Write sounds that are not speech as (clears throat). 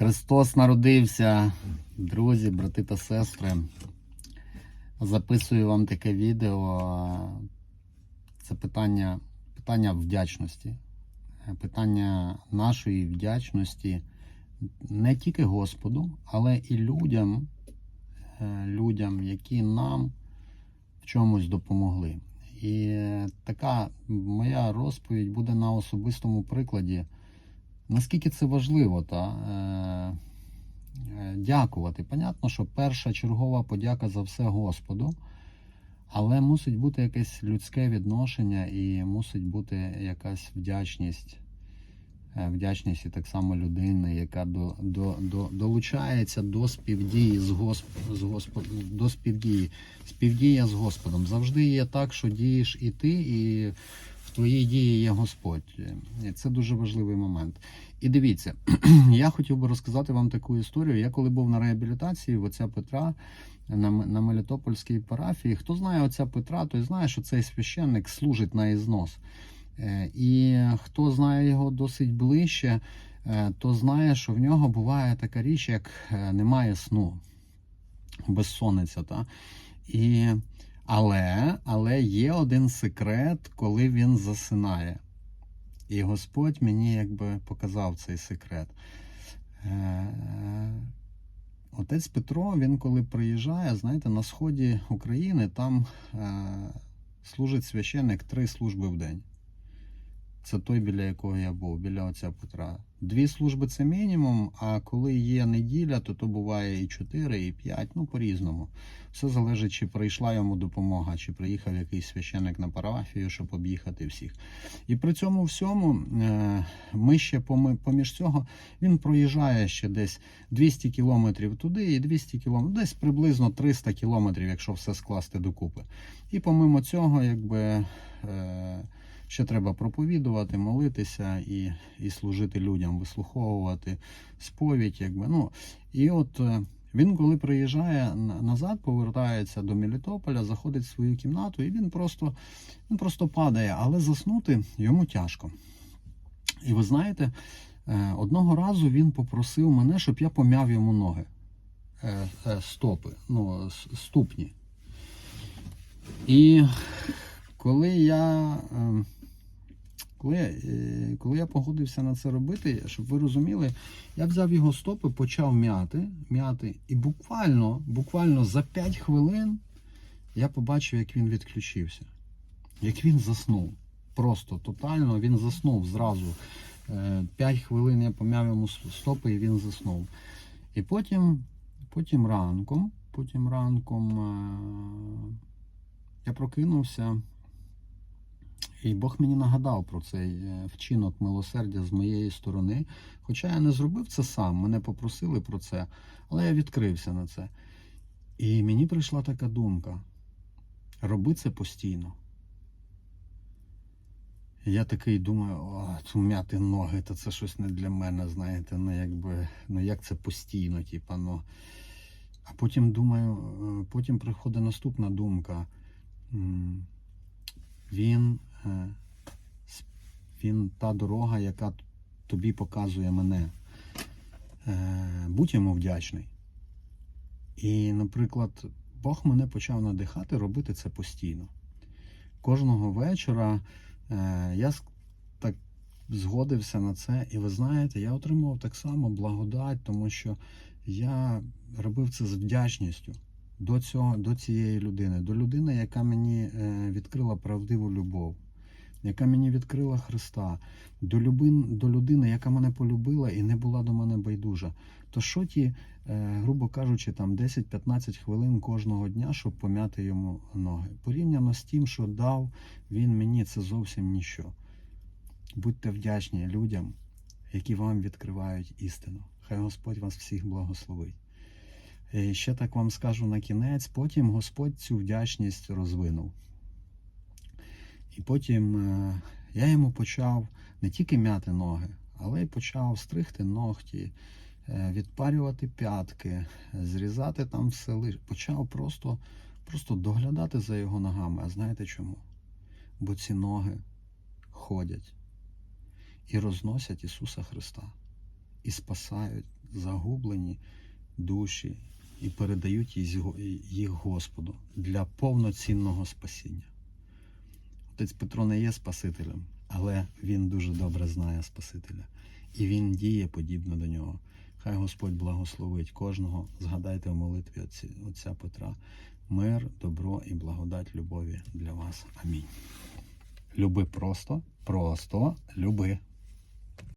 Христос народився, друзі, брати та сестри. Записую вам таке відео. Це питання, питання вдячності, питання нашої вдячності не тільки Господу, але і людям, е, людям, які нам в чомусь допомогли. І така моя розповідь буде на особистому прикладі. Наскільки це важливо, та е, е, дякувати. Понятно, що перша чергова подяка за все Господу, але мусить бути якесь людське відношення і мусить бути якась вдячність. е, Вдячність і так само людини, яка до, до, до, долучається до співдії з Госп, з Господ, до співдії. Співдія з Господом. Завжди є так, що дієш і ти, і в твоїй дії є Господь. Це дуже важливий момент. І дивіться, (clears throat) я хотів би розказати вам таку історію. Я коли був на реабілітації в отця Петра на, на Мелітопольській парафії, хто знає отця Петра, той знає, що цей священник служить на ізнос. Е, І хто знає його досить ближче, е, то знає, що в нього буває така річ, як е, немає сну, безсонниця. Та? І, один секрет, коли він засинає. І Господь мені якби показав цей секрет. Е, Отець Петро, він коли приїжджає, знаєте, на сході України там е, служить священник три служби в день. Це той, біля якого я був, біля отця Петра. Дві служби це мінімум, а коли є неділя, то то буває і чотири, і п'ять, ну по-різному. Все залежить, чи прийшла йому допомога, чи приїхав якийсь священник на парафію, щоб об'їхати всіх. І при цьому всьому е, ми ще поміж цього він проїжджає ще десь 200 кілометрів туди і 200 кілометрів, десь приблизно 300 кілометрів, якщо все скласти докупи. І помимо цього, якби. Ще треба проповідувати, молитися і, і служити людям, вислуховувати сповідь. Якби. Ну, і от е, він, коли приїжджає назад, повертається до Мелітополя, заходить в свою кімнату, і він просто, він просто падає, але заснути йому тяжко. І ви знаєте, е, одного разу він попросив мене, щоб я пом'яв йому ноги, е, стопи, ну, ступні. І коли я, е, коли, я, е, коли я погодився на це робити, щоб ви розуміли, я взяв його стопи, почав м'яти, м'яти, і буквально, буквально за 5 хвилин я побачив, як він відключився, як він заснув. Просто тотально він заснув зразу. 5 хвилин я пом'яв йому стопи і він заснув. І потім, потім ранком, потім ранком е, я прокинувся. І Бог мені нагадав про цей е, вчинок милосердя з моєї сторони. Хоча я не зробив це сам, мене попросили про це, але я відкрився на це. І мені прийшла така думка: роби це постійно. Я такий думаю, о, м'яти ноги, то це щось не для мене, знаєте, ну якби, ну як це постійно, типа, ну. А потім думаю, е, потім приходить наступна думка. Він, він та дорога, яка тобі показує мене. Е, Будь йому вдячний. І, наприклад, Бог мене почав надихати робити це постійно. Кожного вечора е, я так згодився на це, і ви знаєте, я отримував так само благодать, тому що я робив це з вдячністю до, цього, до цієї людини, до людини, яка мені е, відкрила правдиву любов, яка мені відкрила Христа, до, любин, до людини, яка мене полюбила і не була до мене байдужа. То що ті, е, грубо кажучи, там 10-15 хвилин кожного дня, щоб пом'яти йому ноги. Порівняно з тим, що дав він мені, це зовсім ніщо. Будьте вдячні людям, які вам відкривають істину. Хай Господь вас всіх благословить. І ще так вам скажу на кінець, потім Господь цю вдячність розвинув. І потім е, я йому почав не тільки м'яти ноги, але й почав стригти ногті, е, відпарювати п'ятки, зрізати там все лиш. Почав просто, просто доглядати за його ногами. А знаєте чому? Бо ці ноги ходять і розносять Ісуса Христа, і спасають загублені душі і передають їх Господу для повноцінного спасіння. Отець Петро не є Спасителем, але він дуже добре знає Спасителя. І він діє подібно до нього. Хай Господь благословить кожного. Згадайте в молитві отця Петра. Мир, добро і благодать любові для вас. Амінь. Люби просто, просто люби.